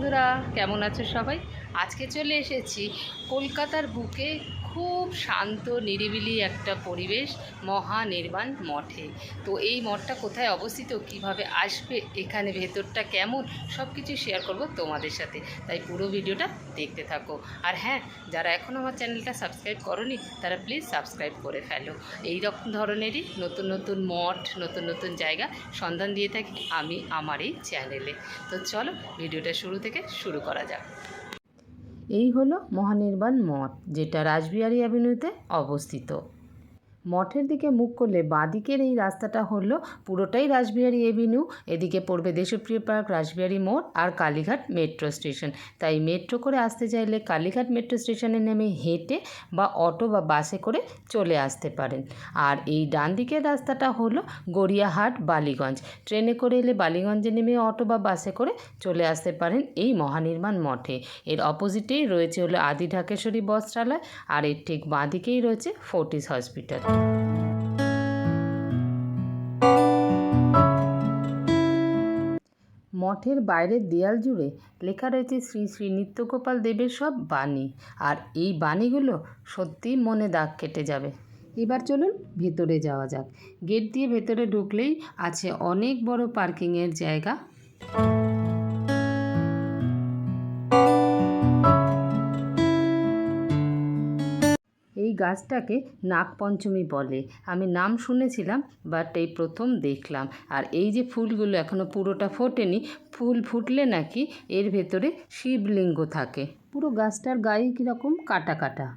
বন্ধুরা কেমন আছো সবাই? আজকে চলে এসেছি কলকাতার বুকে খুব শান্ত, নিরিবিলি একটা পরিবেশ মহানির্বাণ মঠে। তো এই মঠটা কোথায় অবস্থিত, কীভাবে আসবে, এখানে ভেতরটা কেমন সব কিছু শেয়ার করব তোমাদের সাথে। তাই পুরো ভিডিওটা দেখতে থাকো। আর হ্যাঁ যারা এখনও আমার চ্যানেলটা সাবস্ক্রাইব করনি, তারা প্লিজ সাবস্ক্রাইব করে ফেলো। এই রকম ধরনেরই নতুন নতুন মঠ, নতুন নতুন জায়গা সন্ধান দিয়ে থাকি আমি আমার এই চ্যানেলে। তো চলো ভিডিওটা শুরু থেকে শুরু করা যাক। এই হলো মহানির্বাণ মঠ যেটা রাসবিহারী অ্যাভিনিউতে অবস্থিত। মঠের দিকে মুখ করলে বাঁদিকের এই রাস্তাটা হলো পুরোটাই রাসবিহারী এভিনিউ। এদিকে পড়বে দেশপ্রিয় পার্ক, রাসবিহারী মোড় আর কালীঘাট মেট্রো স্টেশন। তাই মেট্রো করে আসতে চাইলে কালীঘাট মেট্রো স্টেশনে নেমে হেঁটে বা অটো বা বাসে করে চলে আসতে পারেন। আর এই ডান দিকের রাস্তাটা হলো গড়িয়াহাট, বালিগঞ্জ। ট্রেনে করে এলে বালিগঞ্জে নেমে অটো বা বাসে করে চলে আসতে পারেন এই মহানির্মাণ মঠে। এর অপোজিটেই রয়েছে হলো আদি ঢাকেশ্বরী বস্ত্রালয় আর এর ঠিক বাঁদিকেই রয়েছে ফোর্টিস হসপিটাল। মঠের বাইরের দেয়াল জুড়ে লেখা রয়েছে শ্রী শ্রী নিত্যগোপাল দেবের সব বাণী। আর এই বাণীগুলো সত্যিই মনে দাগ কেটে যাবে। এবার চলুন ভেতরে যাওয়া যাক। গেট দিয়ে ভেতরে ঢুকলেই আছে অনেক বড় পার্কিংয়ের জায়গা। গাছটাকে নাগপঞ্চমী বলে। আমি নাম শুনেছিলাম বাট এই প্রথম দেখলাম। আর এই যে ফুলগুলো এখনও পুরোটা ফোটেনি, ফুল ফুটলে নাকি এর ভেতরে শিবলিঙ্গ থাকে। পুরো গাছটার গায়ে কীরকম কাটা কাটা।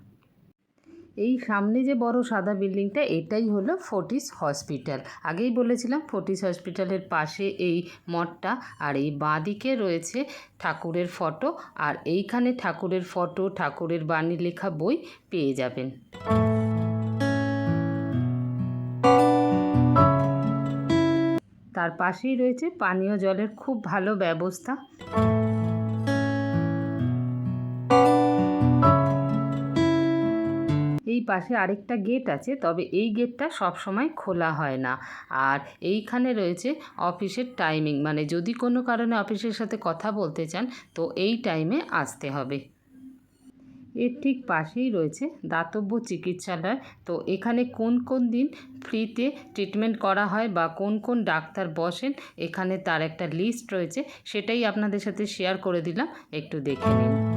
এই সামনে যে বড় সাদা বিল্ডিংটা, এটাই হলো ফোর্টিস হসপিটাল। আগেই বলেছিলাম ফোর্টিস হসপিটালের পাশে এই মঠটা, আর এই বাঁদিকে রয়েছে ঠাকুরের ফটো, আর এইখানে ঠাকুরের ফটো, ঠাকুরের বাণী লেখা বই পেয়ে যাবেন। তার পাশেই রয়েছে পানীয় জলের খুব ভালো ব্যবস্থা। পাশে আরেকটা গেট আছে, তবে এই গেটটা সব সময় খোলা হয় না। আর এইখানে রয়েছে অফিসের টাইমিং মানে যদি কোনো কারণে অফিসের সাথে কথা বলতে চান, তো এই টাইমে আসতে হবে। এর ঠিক পাশেই রয়েছে দাতব্য চিকিৎসালয়, তো এখানে কোন কোন দিন ফ্রিতে ট্রিটমেন্ট করা হয় বা কোন কোন ডাক্তার বসেন, এখানে তার একটা লিস্ট রয়েছে, সেটাই আপনাদের সাথে শেয়ার করে দিলাম, একটু দেখে নিন।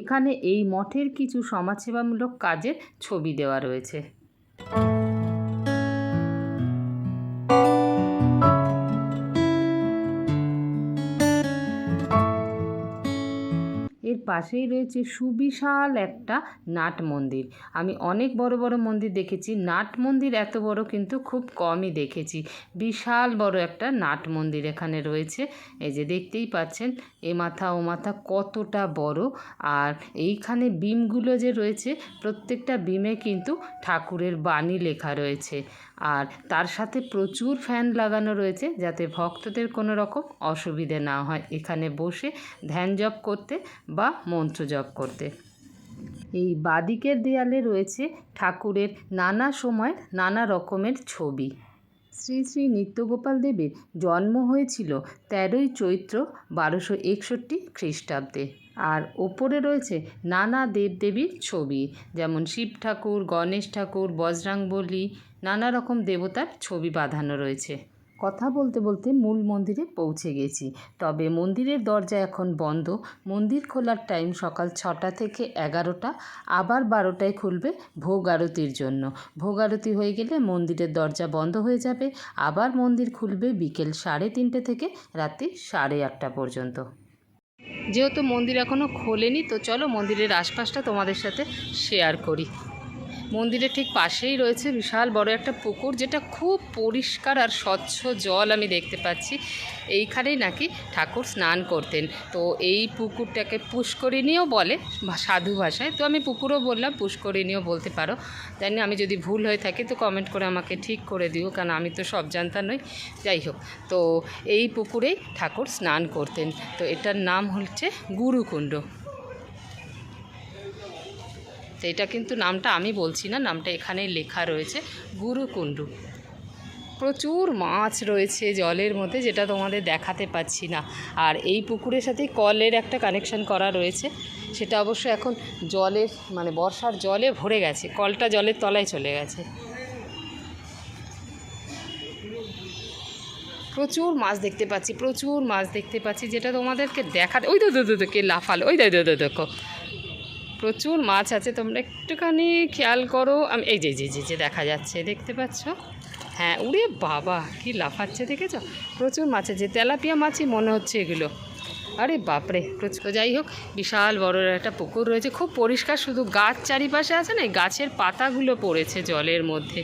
এখানে এই মঠের কিছু সমাজসেবামূলক কাজের ছবি দেওয়া রয়েছে। পাশেই রয়েছে সুবিশাল একটা নাট মন্দির। আমি অনেক বড় বড় মন্দির দেখেছি। নাট মন্দির এত বড় কিন্তু খুব কমই দেখেছি। বিশাল বড় একটা নাট মন্দির এখানে রয়েছে। এই যে দেখতেই পাচ্ছেন, এ মাথা ও মাথা কতটা বড়। আর এইখানে বিমগুলো যে রয়েছে, প্রত্যেকটা বিমে কিন্তু ঠাকুরের বাণী লেখা রয়েছে। আর তার সাথে প্রচুর ফ্যান লাগানো রয়েছে যাতে ভক্তদের কোনো রকম অসুবিধে না হয়। এখানে বসে ধ্যান জপ করতে বা মন্ত্র জপ করতে। এই বাদিকের দেয়ালে রয়েছে ঠাকুরের নানা সময় নানা রকমের ছবি। শ্রী শ্রী নিত্যগোপাল দেবের জন্ম হয়েছিল তেরোই চৈত্র বারোশো একষট্টি খ্রিস্টাব্দে। আর ওপরে রয়েছে নানা দেবদেবীর ছবি, যেমন শিব ঠাকুর, গণেশ ঠাকুর, বজরাংবলী, নানা রকম দেবতার ছবি বাঁধানো রয়েছে। কথা বলতে বলতে মূল মন্দিরে পৌঁছে গেছি। তবে মন্দিরের দরজা এখন বন্ধ। মন্দির খোলার টাইম সকাল ছটা থেকে এগারোটা, আবার বারোটায় খুলবে ভোগ আরতির জন্য। ভোগ আরতি হয়ে গেলে মন্দিরের দরজা বন্ধ হয়ে যাবে। আবার মন্দির খুলবে বিকেল সাড়ে তিনটে থেকে রাত্রি সাড়ে আটটা পর্যন্ত। যেহেতু মন্দির এখনও খোলেনি, তো চলো মন্দিরের আশপাশটা তোমাদের সাথে শেয়ার করি। মন্দিরের ঠিক পাশেই রয়েছে বিশাল বড় একটা পুকুর, যেটা খুব পরিষ্কার আর স্বচ্ছ জল আমি দেখতে পাচ্ছি। এইখানেই নাকি ঠাকুর স্নান করতেন। তো এই পুকুরটাকে পুষ্করিণীও বলে সাধু ভাষায়। তো আমি পুকুরও বললাম, পুষ্করিণীও বলতে পারো। জানি আমি যদি ভুল হয়ে থাকি, তো কমেন্ট করে আমাকে ঠিক করে দিও, কারণ আমি তো সব জানতা নই। যাই হোক, তো এই পুকুরেই ঠাকুর স্নান করতেন। তো এটার নাম হচ্ছে গুরুকুণ্ড। তো এটা কিন্তু নামটা আমি বলছি না, নামটা এখানে লেখা রয়েছে, গুরুকুণ্ডু। প্রচুর মাছ রয়েছে জলের মধ্যে, যেটা তোমাদের দেখাতে পাচ্ছি না। আর এই পুকুরের সাথে কলের একটা কানেকশন করা রয়েছে, সেটা অবশ্য এখন জলের মানে বর্ষার জলে ভরে গেছে, কলটা জলের তলায় চলে গেছে। প্রচুর মাছ দেখতে পাচ্ছি, প্রচুর মাছ দেখতে পাচ্ছি, যেটা তোমাদেরকে দেখাতে, ওই তো দো কে লাফালো, ওই দো দো দেখো। প্রচুর মাছ আছে, তোমরা একটুখানি খেয়াল করো। আমি, এই যে যে যে যে দেখা যাচ্ছে, দেখতে পাচ্ছ? হ্যাঁ উড়ে বাবা, কি লাফাচ্ছে দেখেছ? প্রচুর মাছ আছে তেলাপিয়া মাছই মনে হচ্ছে এগুলো। আরে বাপরে প্রচুর যাই হোক, বিশাল বড় একটা পুকুর রয়েছে, খুব পরিষ্কার, শুধু গাছ চারিপাশে আছে না গাছের পাতাগুলো পড়েছে জলের মধ্যে।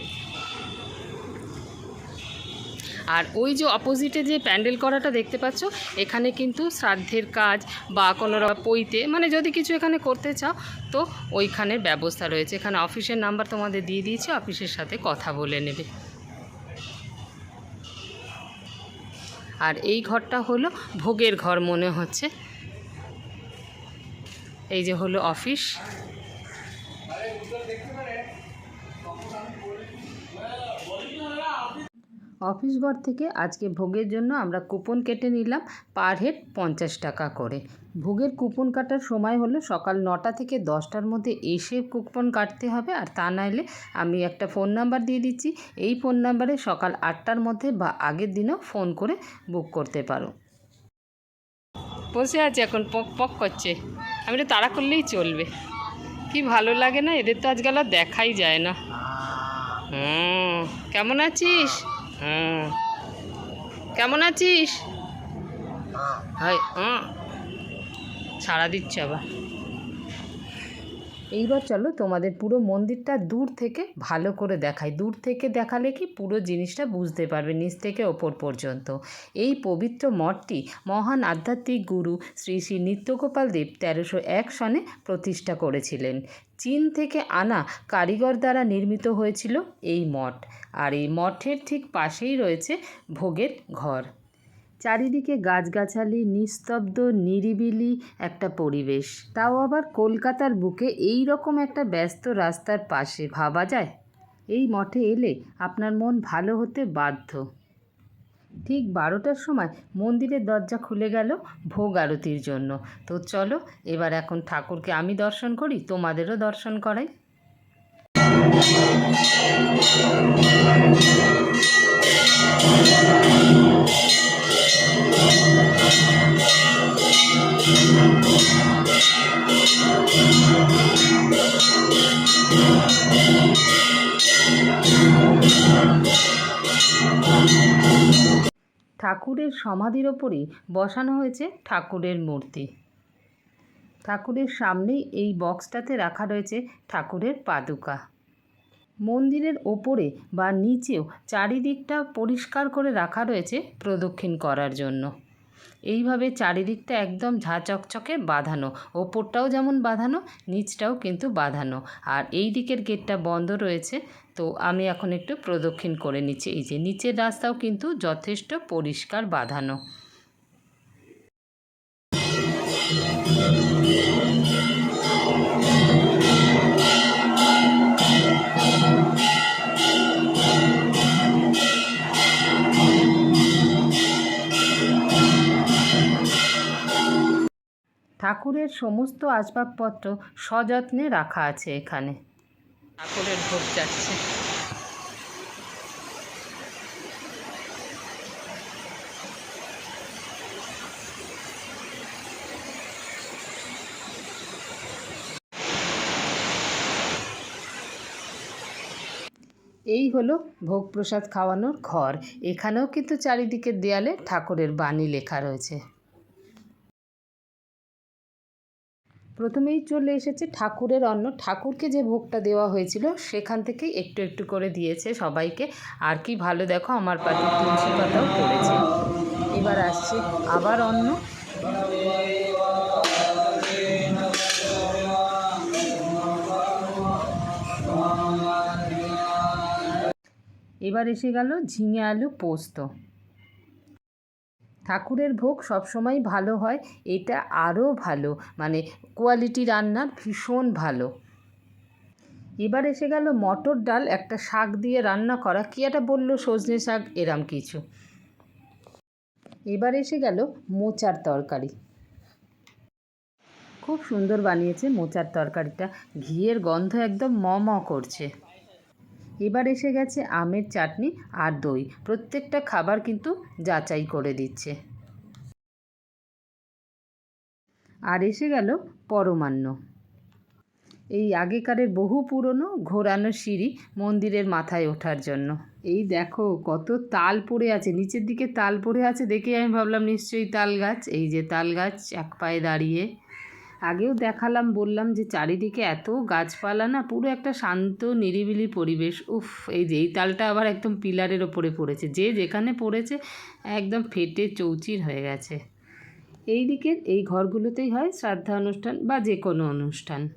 আর ওই যে অপোজিটে যে প্যান্ডেল করাটা দেখতে পাচ্ছ, এখানে কিন্তু শ্রাদ্ধের কাজ বা কোনো পইতে মানে যদি কিছু এখানে করতে চাও, তো ওইখানের ব্যবস্থা রয়েছে। এখানে অফিসের নাম্বার তোমাদের দিয়ে দিয়েছি, অফিসের সাথে কথা বলে নেবে। আর এই ঘরটা হলো ভোগের ঘর মনে হচ্ছে। এই যে হলো অফিস। অফিস ঘর থেকে আজকে ভোগের জন্য আমরা কুপন কেটে নিলাম পার হেড পঞ্চাশ টাকা করে। ভোগের কুপন কাটার সময় হলো সকাল নটা থেকে দশটার মধ্যে এসে কুপন কাটতে হবে আর তা নাইলে আমি একটা ফোন নাম্বার দিয়ে দিচ্ছি। এই ফোন নাম্বারে সকাল আটটার মধ্যে বা আগের দিনও ফোন করে বুক করতে পারো। বসে আছে এখন, পক পক করছে। আমি তো তাড়া করলেই চলবে। কি ভালো লাগে না? এদের তো আজকাল আর দেখাই যায় না। হুম, কেমন আছিস? হুম কেমন আছিস? হয়। হুম ছাড়া দিচ্ছে আবার। এইবার চলো তোমাদের পুরো মন্দিরটা দূর থেকে ভালো করে দেখাই। দূর থেকে দেখালে কি পুরো জিনিসটা বুঝতে পারবে নিচ থেকে ওপর পর্যন্ত। এই পবিত্র মঠটি মহান আধ্যাত্মিক গুরু শ্রী শ্রী নিত্যগোপাল দেব তেরোশো এক সনে প্রতিষ্ঠা করেছিলেন। চীন থেকে আনা কারিগর দ্বারা নির্মিত হয়েছিল এই মঠ। আর এই মঠের ঠিক পাশেই রয়েছে ভোগের ঘর। চারিদিকে গাছগাছালি, নিস্তব্ধ, নিরিবিলি একটা পরিবেশ। তাও আবার কলকাতার বুকে এই রকম একটা ব্যস্ত রাস্তার পাশে, ভাবা যায়? এই মঠে এলে আপনার মন ভালো হতে বাধ্য। ঠিক বারোটার সময় মন্দিরের দরজা খুলে গেল ভোগ আরতির জন্য। তো চলো, এবার এখন ঠাকুরকে আমি দর্শন করি, তোমাদেরও দর্শন করাই। ঠাকুরের সমাধির ওপরেই বসানো হয়েছে ঠাকুরের মূর্তি। ঠাকুরের সামনেই এই বক্সটাতে রাখা রয়েছে ঠাকুরের পাদুকা। মন্দিরের ওপরে বা নিচেও চারিদিকটা পরিষ্কার করে রাখা রয়েছে প্রদক্ষিণ করার জন্য। এইভাবে চারিদিকটা একদম ঝা চকচকে বাঁধানো, ওপরটাও যেমন বাঁধানো, নিচটাও কিন্তু বাঁধানো। আর এই দিকের গেটটা বন্ধ রয়েছে, তো আমি এখন একটু প্রদক্ষিণ করে নিচ্ছি। এই যে নিচের রাস্তাও কিন্তু যথেষ্ট পরিষ্কার বাঁধানো। ঠাকুরের সমস্ত আসবাবপত্র সযত্নে রাখা আছে এখানে। ঠাকুরের ভোগ যাচ্ছে। এই হলো ভোগ প্রসাদ খাওয়ানোর ঘর। এখানেও কিন্তু চারিদিকে দেয়ালে ঠাকুরের বাণী লেখা রয়েছে। প্রথমেই চলে এসেছে ঠাকুরের অন্ন। ঠাকুরকে যে ভোগটা দেওয়া হয়েছিল সেখান থেকেই একটু একটু করে দিয়েছে সবাইকে। আর কি ভালো দেখো, আমার পাতে তুলসী পাতাও পড়েছে। এবার আসছে আবার অন্ন। এবার এসে গেল ঝিঙে আলু পোস্ত। ঠাকুরের ভোগ সবসময় ভালো হয়, এটা আরও ভালো। মানে কোয়ালিটি রান্নার ভীষণ ভালো। এবার এসে গেল মটর ডাল, একটা শাক দিয়ে রান্না করা। কি একটা বলল সজনে শাক? এরাম কিছু। এবার এসে গেল মোচার তরকারি। খুব সুন্দর বানিয়েছে মোচার তরকারিটা। ঘিয়ের গন্ধ একদম ম করছে। এবার এসে গেছে আমের চাটনি আর দই। প্রত্যেকটা খাবার কিন্তু যাচাই করে দিচ্ছে। আর এসে গেল পরমান্ন। এই আগেকারের বহু পুরনো ঘোরানো সিঁড়ি মন্দিরের মাথায় ওঠার জন্য। এই দেখো, কত তাল পড়ে আছে। নিচের দিকে তাল পড়ে আছে দেখে আমি ভাবলাম নিশ্চয়ই তাল গাছ। এই যে তাল গাছ, এক পায়ে দাঁড়িয়ে আগেও দেখালাম, বললাম যে চারিদিকে এত গাছপালা না, পুরো একটা শান্ত, নিরিবিলি পরিবেশ। উফ, এই যে এই তালটা আবার একদম পিলারের ওপরে পড়েছে। যে যেখানে পড়েছে, একদম ফেটে চৌচির হয়ে গেছে। এই দিকের এই ঘরগুলোতেই হয় শ্রাদ্ধা অনুষ্ঠান বা যে কোনো অনুষ্ঠান।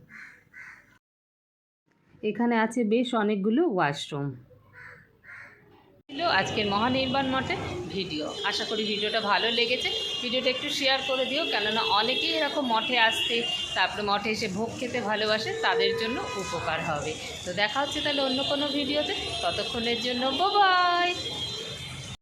এখানে আছে বেশ অনেকগুলো ওয়াশরুম। ছিল আজকের মহানির্বাণ মঠে ভিডিও। আশা করি ভিডিওটা ভালো লেগেছে। ভিডিওটা একটু শেয়ার করে দিও, কেননা অনেকেই এরকম মঠে আসতে, তারপরে মঠে এসে ভোগ খেতে ভালোবাসে, তাদের জন্য উপকার হবে। তো দেখা হচ্ছে তাহলে অন্য কোনো ভিডিওতে। ততক্ষণের জন্য বাই